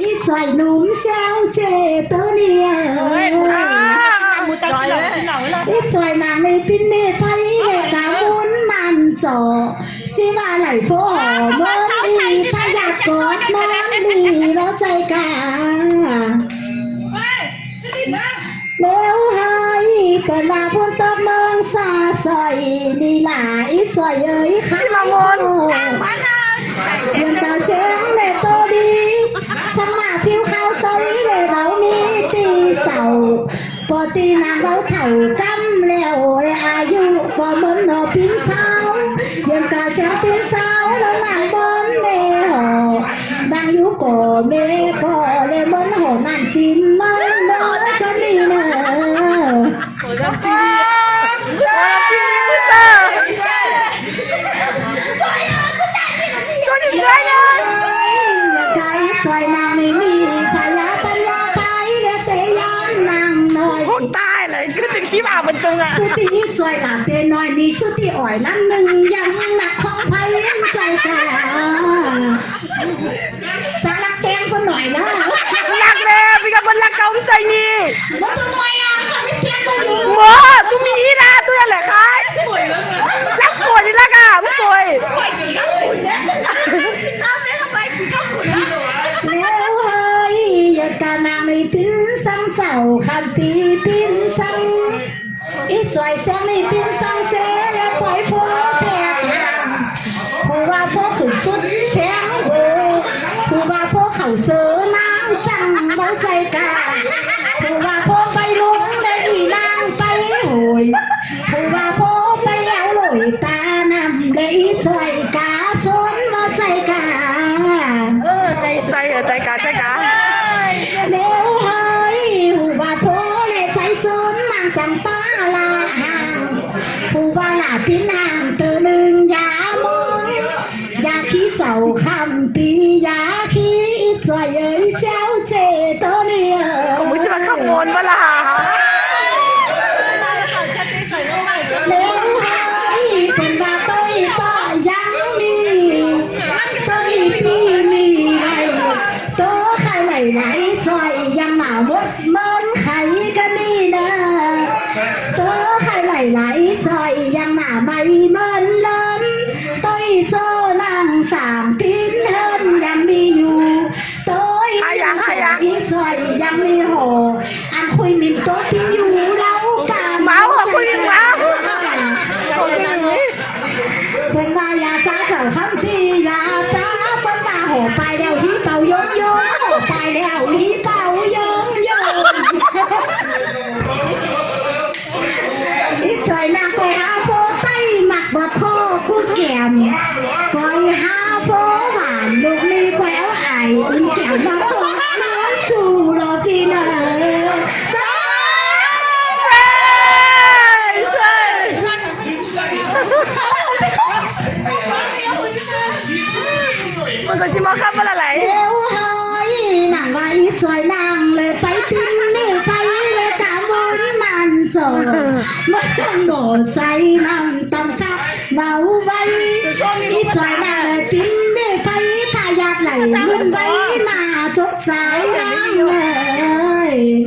อีสวยหนุ่มเช้าเจตัวเนี่ยมูตาหน่อยหน่อยเลยอีสวยนางในพินเมไทยกามุนมันโสที่ว่าไหลโฟเมื่อดีพยากรณ์มันดีแล้วใจกาแล้วให้เปิดมาพูดตบเมืองซาซอยนี่หลายสวยเอ้ยข้ามามนเดือนตาเชียง ตีนางเราเถ่ากำแล้วอายุก็เหมือนหนอพิงเสาเดือนตาเชียงพิงเสาแล้วนางบนเมหอนางยุโกเมก็เลยเหมือนหอนั่นสินมันเด้อก็นี่เนอะ ตายเลยคือถึงที่มาเป็นตึงอะสุดที่สวยหลาเตน้อยนี่สุดที่อ่อยนั่นหนึ่งยังหนักของไฟใจกาสักรักแกงคนหน่อยนะรักเลยพี่กับมันรักเก่าใจนี่ว่าตัวน้อยอะเขาจะเทียบกันอยู่หัวตุ้มีอีนะตัวแงเราใจกา ผู้ว่าลาพี่นางตัวหนึ่งยามองยาขี้เสาคำปียาขี้สวยเอ้ยเจ้าเจตัวเดียวก็มุจะมาขโมยมาล่ะเร็วเฮ้ยเป็นว่าต้อยต่อยังมีต้อยพี่มีไรโตใครไหลไหลซอยยังหนาวมดเมินไขกันนี่นะโตใครไหลไหล ซอยยังหนาไม่เมินเลินต้อยโซนางสามพินเฮินยังมีอยู่โต้ยอีซอยยังมีโหอันคุยมินโต๊ะที่อยู่แล้วกันเมาอะคุยเมาคนอย่างนี้เพิ่นว่ายาซาเจ้าคำที่ยาซาเพิ่นว่าโหไปแล้วฮีเป่าโยงโยงโหไปแล้วฮีเป่าโยงโยงอีซอยนางไปหาโฟ ไต้หมักบ่พ่อผู้แก้มปล่อยห้าโฟหวานลูกมีแคววไออุ่นแก้มมาโฟน้องชู sông đổ say nằm tầm ca vào vây ít xoài đà chín đê phay pha giạt lẩy nguyên vây mà chốt sái ngang ơi